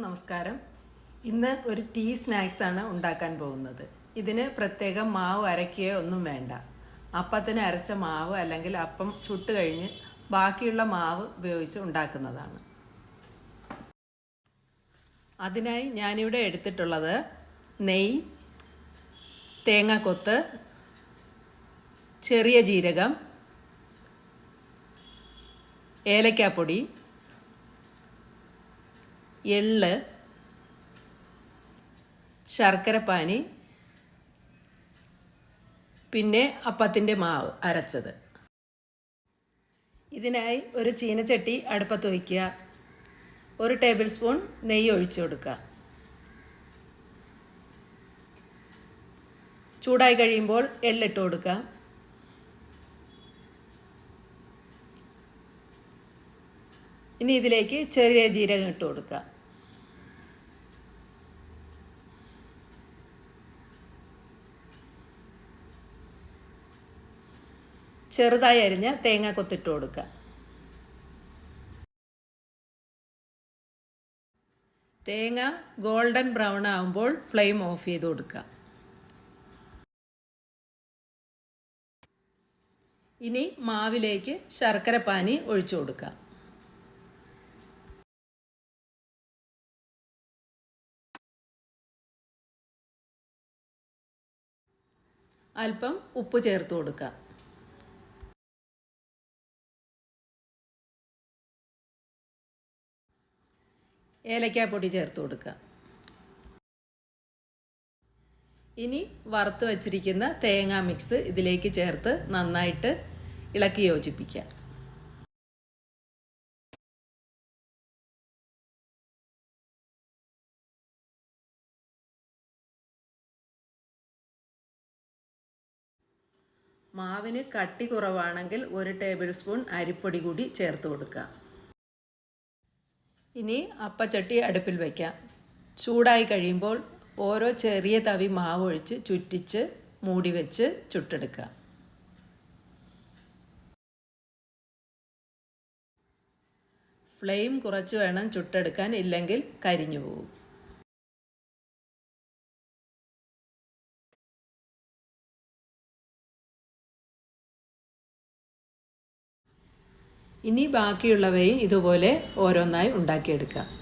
നമസ്കാരം. ഇന്ന് ഒരു ടീ സ്നാക്സ് ആണ് ഉണ്ടാക്കാൻ പോകുന്നത്. ഇതിന് പ്രത്യേകം മാവ് അരയ്ക്കുകയോ ഒന്നും വേണ്ട. അപ്പത്തിന് അരച്ച മാവ് അല്ലെങ്കിൽ അപ്പം ചുട്ട് കഴിഞ്ഞ് ബാക്കിയുള്ള മാവ് ഉപയോഗിച്ച് ഉണ്ടാക്കുന്നതാണ്. അതിനായി ഞാനിവിടെ എടുത്തിട്ടുള്ളത് നെയ് തേങ്ങാക്കൊത്ത് ചെറിയ ജീരകം ഏലക്കാപ്പൊടി എള്ള് ശർക്കരപ്പാനി പിന്നെ അപ്പത്തിന്റെ മാവ് അരച്ചത്. ഇതിനായി ഒരു ചീനച്ചട്ടി അടുപ്പത്ത് വയ്ക്കുക. ഒരു ടേബിൾ സ്പൂൺ നെയ്യ് ഒഴിച്ചു കൊടുക്കുക. ചൂടായി കഴിയുമ്പോൾ എള്ളിട്ട് കൊടുക്കുക. ഇനി ഇതിലേക്ക് ചെറിയ ജീരകം ഇട്ട് കൊടുക്കുക. ചെറുതായി അരിഞ്ഞ തേങ്ങ കൊത്തിട്ട് കൊടുക്കുക. തേങ്ങ ഗോൾഡൻ ബ്രൗൺ ആവുമ്പോൾ ഫ്ലെയിം ഓഫ് ചെയ്ത് കൊടുക്കുക. ഇനി മാവിലേക്ക് ശർക്കര പാനി ഒഴിച്ചു കൊടുക്കുക. അല്പം ഉപ്പ് ചേർത്ത് കൊടുക്കുക. ഏലക്കാപ്പൊടി ചേർത്ത് കൊടുക്കുക. ഇനി വറുത്ത് വച്ചിരിക്കുന്ന തേങ്ങാ മിക്സ് ഇതിലേക്ക് ചേർത്ത് നന്നായിട്ട് ഇളക്കി യോജിപ്പിക്കുക. മാവിന് കട്ടി കുറവാണെങ്കിൽ ഒരു ടേബിൾ സ്പൂൺ അരിപ്പൊടി കൂടി ചേർത്ത് കൊടുക്കുക. ഇനി അപ്പച്ചട്ടി അടുപ്പിൽ വയ്ക്കാം ചൂടായി കഴിയുമ്പോൾ ഓരോ ചെറിയ തവി മാവ് ഒഴിച്ച് ചുറ്റിച്ച് മൂടി വെച്ച് ചുട്ടെടുക്കുക. ഫ്ലെയിം കുറച്ച് വേണം ചുട്ടെടുക്കാൻ ഇല്ലെങ്കിൽ കരിഞ്ഞു പോകും. ഇനി ബാക്കിയുള്ളവയും ഇതുപോലെ ഓരോന്നായി ഉണ്ടാക്കിയെടുക്കാം.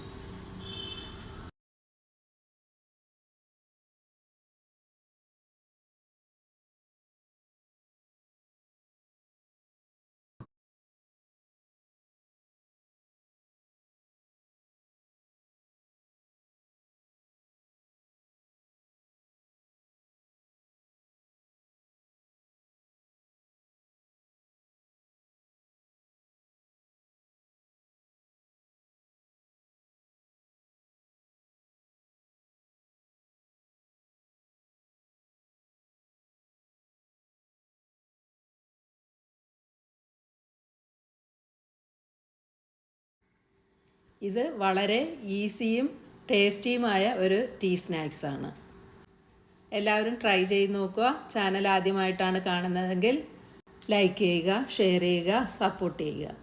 ഇത് വളരെ ഈസിയും ടേസ്റ്റിയുമായ ഒരു ടീ സ്നാക്സ് ആണ്. എല്ലാവരും ട്രൈ ചെയ്ത് നോക്കുക. ചാനൽ ആദ്യമായിട്ടാണ് കാണുന്നതെങ്കിൽ ലൈക്ക് ചെയ്യുക ഷെയർ ചെയ്യുക സപ്പോർട്ട് ചെയ്യുക.